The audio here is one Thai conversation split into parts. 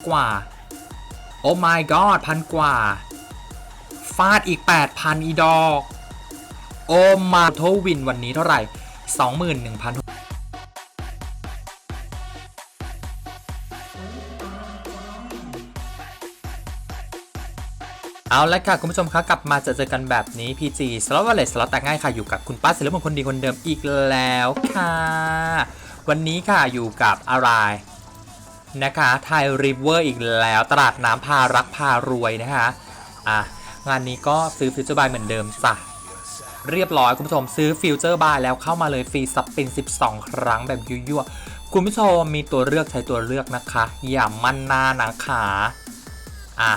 กว่า โอ้ my god พันกว่า ฟาดอีก 8,000 อีดอก โอ้มาโทวินวันนี้เท่าไหร่ 21,000เอาละค่ะ คุณผู้ชมคะกลับมาเจอเจอกันแบบนี้ PG สล็อตวอลเล็ตสล็อตแต่ง่ายค่ะ อยู่กับคุณป้าศิลปมงคลดีคนเดิมอีกแล้วค่ะ วันนี้ค่ะอยู่กับอะไร นะคะไทยริเวอร์อีกแล้วตลาดน้ำพารักพารวยนะคะอะงานนี้ก็ซื้อฟิวเจอร์บายเหมือนเดิมจ้ะเรียบร้อยคุณผู้ชมซื้อฟิวเจอร์บายแล้วเข้ามาเลยฟรีสปิน12 ครั้งแบบยั่วๆคุณผู้ชมมีตัวเลือกใช้ตัวเลือกนะคะ อย่ามั่นหน้านะคะอะ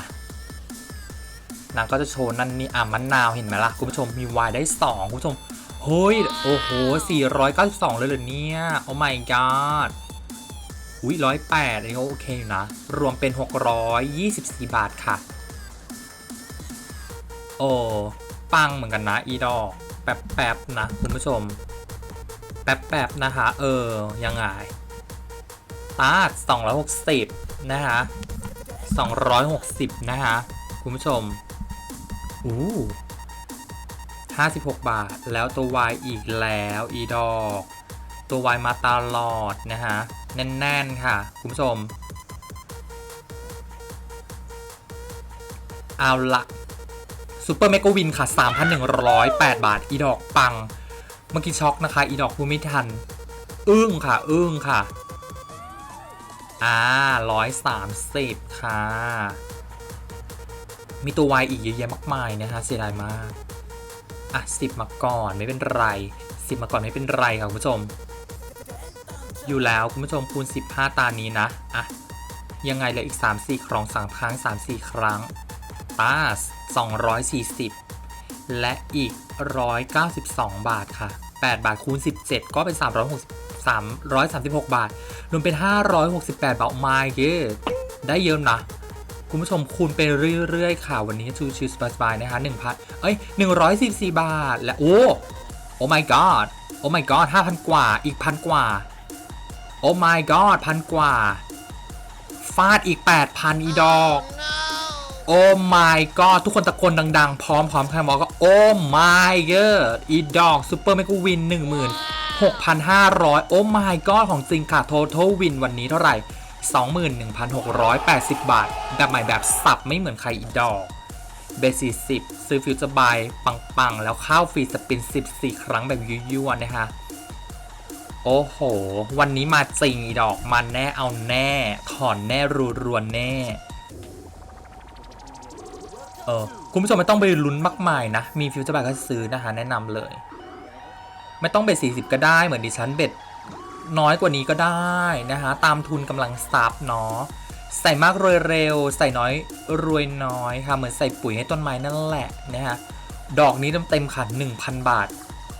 นางก็จะโชว์นั่นนี่อะมะนาวเห็นไหมล่ะ คุณผู้ชมมีวายได้ 2 คุณผู้ชมเฮ้ย โอ้โห 492 เลยเหรอเนี่ย โอ้ my god อุ้ยร้อยแปดอันนี้ก็โอเคอยู่นะ รวมเป็น 624 บาทค่ะ โอ้ ปังเหมือนกันนะ อีดอกแป๊บๆนะ คุณผู้ชม แป๊บๆนะคะ เออ ยังไงตาด260 นะคะ 260 นะคะ คุณผู้ชม อู้56 บาท แล้วตัว Y อีกแล้ว อีดอก ตัว Y มาตลอดนะฮะ แน่น ๆ ค่ะ คุณผู้ชม เอาละซูเปอร์เมกวินค่ะ 3,108 บาท อีดอกปัง เมื่อกี้ช็อกนะคะ อีดอกพูดไม่ทัน อึ้งค่ะ อึ้งค่ะ อ่า 130 ค่ะ มีตัว Y อีกเยอะแยะมากมายนะฮะเสียดายมาก อะสิบมาก่อนไม่เป็นไรสิบมาก่อนไม่เป็นไรค่ะคุณผู้ชม อยู่แล้วคุณผู้ชมคูณ 15 ตานี้นะ อะ ยังไงเลยอีก 3-4 ครอง3ครั้ง 3-4 ครั้งตา240 และอีก 192 บาทค่ะ 8 บาทคูณ 17 ก็เป็น 360 336 บาท รวมเป็น 568 บาทมาเยอะได้เยอะนะ คุณผู้ชมคูณไปเรื่อยๆ ค่ะ วันนี้ชูชิวสบายๆนะคะ1,000เอ้ย144บาท และ โอ้ โอ้ my god โอ้ my god 5,000 กว่า อีกพันกว่า โอ้ my god พันกว่า ฟาดอีก 8,000 อีดอก โอ้ my god ทุกคนตะโกนดัง ๆ พร้อมพร้อมกันบอกก็โอ้ my god อีดอกซูเปอร์เมกวิน 16,500 โอ้ my god ของจริงค่ะ total win วันนี้เท่าไหร่ 21,680 บาท แบบใหม่แบบสับไม่เหมือนใครอีดอกเบสสี่สิบซื้อฟิวเจอร์บายปัง ๆ แล้วเข้าฟรีสปิน 14 ครั้งแบบยั่วๆนะคะ โอ้โห วันนี้มาจริงอีดอกมันแน่เอาแน่ ถอนแน่รัวๆแน่ เออ คุณผู้ชมไม่ต้องไปลุ้นมากมายนะ มีฟิวเจอร์บายก็ซื้อนะคะ แนะนำเลย ไม่ต้องเบ็ด40 ก็ได้เหมือนดิฉันเบ็ดน้อยกว่านี้ก็ได้นะคะ ตามทุนกำลังซับเนาะใส่มากรวยเร็ว ใส่น้อยรวยน้อยค่ะ เหมือนใส่ปุ๋ยให้ต้นไม้นั่นแหละนะฮะดอกนี้เต็มๆค่ะ1,000 บาท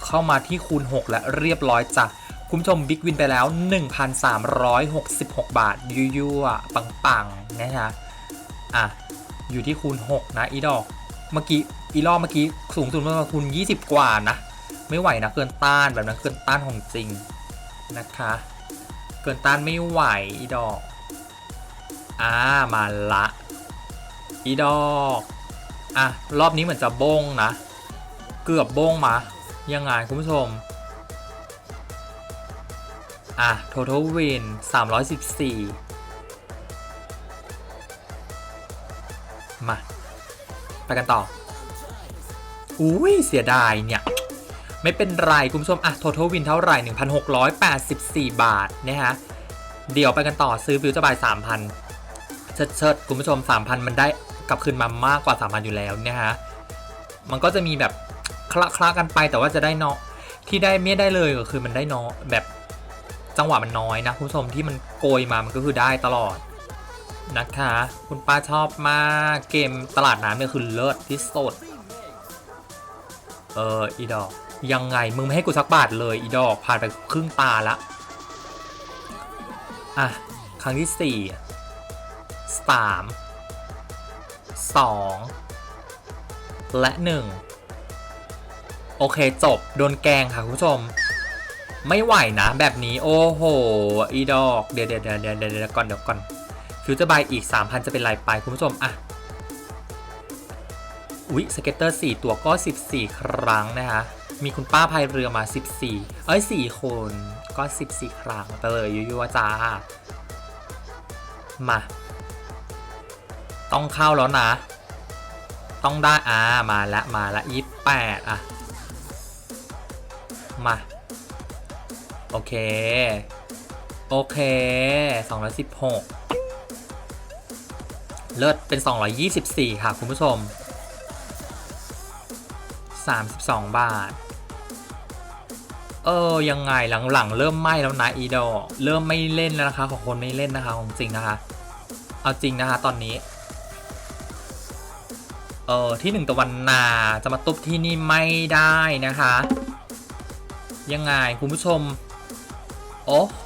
เข้ามาที่คูณ 6 และเรียบร้อยจ้ะ คุณผู้ชมบิ๊กวินไปแล้ว 1,366 บาท ยั่วๆปังๆนะฮะอะ อยู่ที่คูณ 6 นะ อีดอก เมื่อกี้ อีรอบเมื่อกี้ สูงสุดเมื่อคูณ 20 กว่านะ ไม่ไหวนะ เกินต้านแบบนั้นเกินต้านของจริงนะคะ เกินต้านไม่ไหว อีดอกอ่ามาละ อีดอกอะ รอบนี้เหมือนจะบงนะ เกือบบงมายังไงคุณผู้ชม อะ total win 314 มา ไปกันต่อ อุ้ย เสียดายเนี่ย ไม่เป็นไร คุณผู้ชม อะ total win เท่าไหร่ 1,684 บาท นะฮะ เดี๋ยวไปกันต่อซื้อฟิวเจอร์บาย 3,000 เชิดเชิดคุณผู้ชม 3,000 มันได้กลับคืนมามากกว่า 3,000 อยู่แล้วนะฮะ มันก็จะมีแบบคละคละกันไปแต่ว่าจะได้เนาะที่ได้ไม่ได้เลยก็คือมันได้เนาะแบบ จังหวะมันน้อยนะคุณผู้ชมที่มันโกยมามันก็คือได้ตลอดนะคะ คุณป้าชอบมากเกมตลาดน้ำเนี่ยคือเลิศที่สุดเอออีดอก ยังไงมึงไม่ให้กูสักบาทเลยอีดอกผ่านไปครึ่งตาละอะ ครั้งที่สี่สามสองและหนึ่งโอเคจบ โดนแกงค่ะคุณผู้ชม ไม่ไหวนะแบบนี้โอ้โห อีดอก เดี๋ยวเดี๋ยวเดี๋ยวเดี๋ยวเดี๋ยวก่อนเดี๋ยวก่อนฟิวเจอร์บายอีก 3,000 จะเป็นไรไปคุณผู้ชมอะอุ๊ยสเก็ตเตอร์ 4 ตัวก็ 14 ครั้งนะคะ มีคุณป้าพายเรือมา 14 เอ้ย 4 คนก็ 14 ครั้งไปเลยยั่วๆจ้า มา ต้องเข้าแล้วนะ ต้องได้อ่ามาละมาละยี่แปดอะ มา โอเค โอเค 216 เลิศเป็น 224 ค่ะคุณผู้ชม 32 บาท เออ ยังไงหลังๆ เริ่มไหม้แล้วนะอีดอเริ่มไม่เล่นแล้วนะคะ ของคนไม่เล่นนะคะของจริงนะคะ เอาจริงนะคะตอนนี้เออที่หนึ่งตะวันนาจะมาตุบที่นี่ไม่ได้นะคะ ยังไงคุณผู้ชม โอ้โห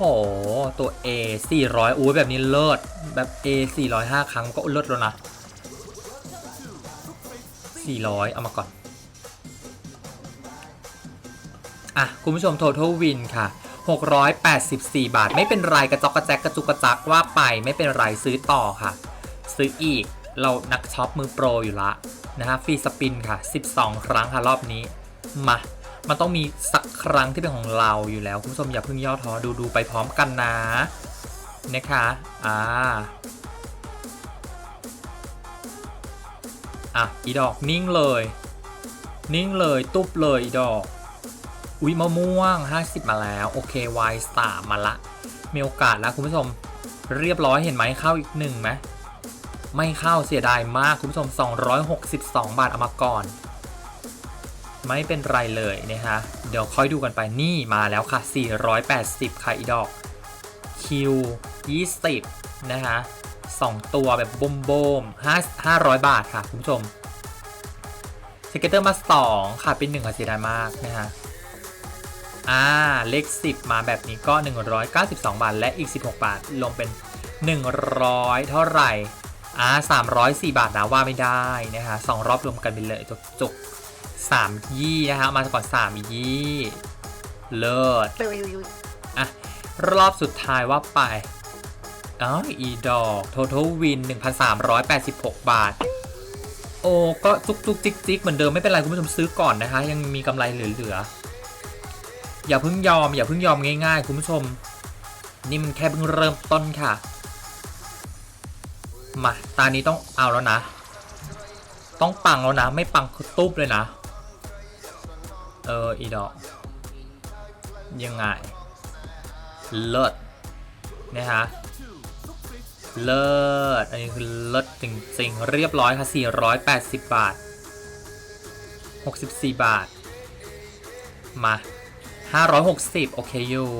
ตัว A 400อุ้ยแบบนี้เลิศ แบบ A 405 ครั้งก็เลิศแล้วนะ 400 เอามาก่อน อะ คุณผู้ชม total win ค่ะ 684 บาท ไม่เป็นไรกระจอกกระแจกกระจุกกระจักว่าไปไม่เป็นไรซื้อต่อค่ะ ซื้ออีก เรานักช็อปมือโปรอยู่ละนะฮะฟรีสปินค่ะ 12 ครั้งค่ะรอบนี้ มา มันต้องมีสักครั้งที่เป็นของเราอยู่แล้ว คุณผู้ชมอย่าเพิ่งย่อท้อดูดูไปพร้อมกันนะนะคะอ่าอะอีดอกนิ่งเลย นิ่งเลยตุ๊บเลยอีดอก อุ๊ยมะม่วง 50 มาแล้ว โอเควายสามมาละ มีโอกาสแล้วคุณผู้ชมเรียบร้อยเห็นไหมเข้าอีกหนึ่งไหมไม่เข้าเสียดายมากคุณผู้ชม 262 บาทเอามาก่อน ไม่เป็นไรเลยนะฮะเดี๋ยวค่อยดูกันไปนี่มาแล้วค่ะ 480 ค่ะอีดอกคิว20นะฮะ2ตัวแบบบ่มบม5 500บาทค่ะ คุณผู้ชมสเก็ตเตอร์มา 2 ค่ะ เป็น1ค่ะเสียดายมากนะฮะอ่า เลข 10 มาแบบนี้ก็ 192 บาท และอีก 16 บาทรวมเป็น 100 เท่าไหร่ อ่า304 บาทนะว่าไม่ได้นะฮะสองรอบรวมกันไปเลยจุกจุก สามยี่นะฮะมาก่อน3ยี่เลิศอะรอบสุดท้ายว่าไปอ๋ออีดอก total win 1,386 บาท โอ้ก็จุกจุกจิกจิกเหมือนเดิมไม่เป็นไรคุณผู้ชมซื้อก่อนนะคะ ยังมีกำไรเหลือๆอย่าเพิ่งยอม อย่าเพิ่งยอมง่ายๆ คุณผู้ชม นี่มันแค่เพิ่งเริ่มต้นค่ะ มา ตานี้ต้องเอาแล้วนะ ต้องปังแล้วนะ ไม่ปังคือตุ๊บเลยนะ เออ อีดอก ยังไง เลิศนะฮะ เลิศ อันนี้คือเลิศจริงๆ เรียบร้อยค่ะ 480 บาท 64 บาท มา 560 โอเคอยู่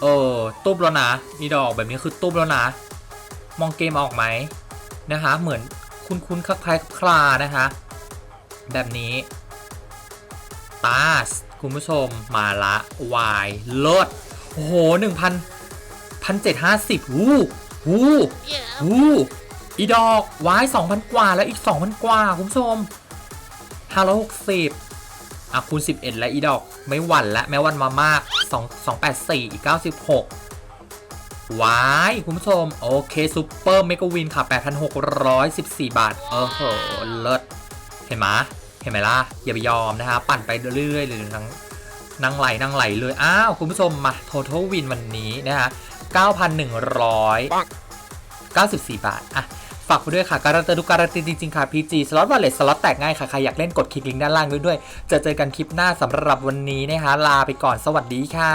เออ ตุ๊บแล้วนะ อีดอกแบบนี้คือตุ๊บแล้วนะ มองเกมออกไหมนะคะ เหมือนคุ้นคุ้นๆคล้ายๆคลานะคะ แบบนี้ตาสคุณผู้ชมมาละวายเลิศโอ้โหหนึ่งพันพันเจ็ดห้าสิบวู้วู้วู้อีดอกวายสองพันกว่าแล้วอีกสองพันกว่าคุณผู้ชมห้าร้อยหกสิบอะคูณสิบเอ็ดและอีดอกไม่หวั่นและแม้วันมามากสองสองแปดสี่อีกเก้าสิบหกวายคุณผู้ชม โอเคซูเปอร์เมกะวินค่ะ8,614บาทเออโหเลิศเห็นไหมเห็นไหมล่ะอย่าไปยอมนะคะปั่นไปเรื่อยๆเลยนั่งนั่งไหลนั่งไหลเลย อ้าว คุณผู้ชมมา total win วันนี้นะคะ9,194 บาท อะ ฝากไปด้วยค่ะ การันตีทุกการันตีจริง ๆ ค่ะ PG สล็อตวอลเล็ตสล็อตแตกง่ายค่ะ ใครอยากเล่นกดคลิกลิงก์ด้านล่างด้วยด้วย จะเจอกันคลิปหน้าสำหรับวันนี้นะคะ ลาไปก่อนสวัสดีค่ะ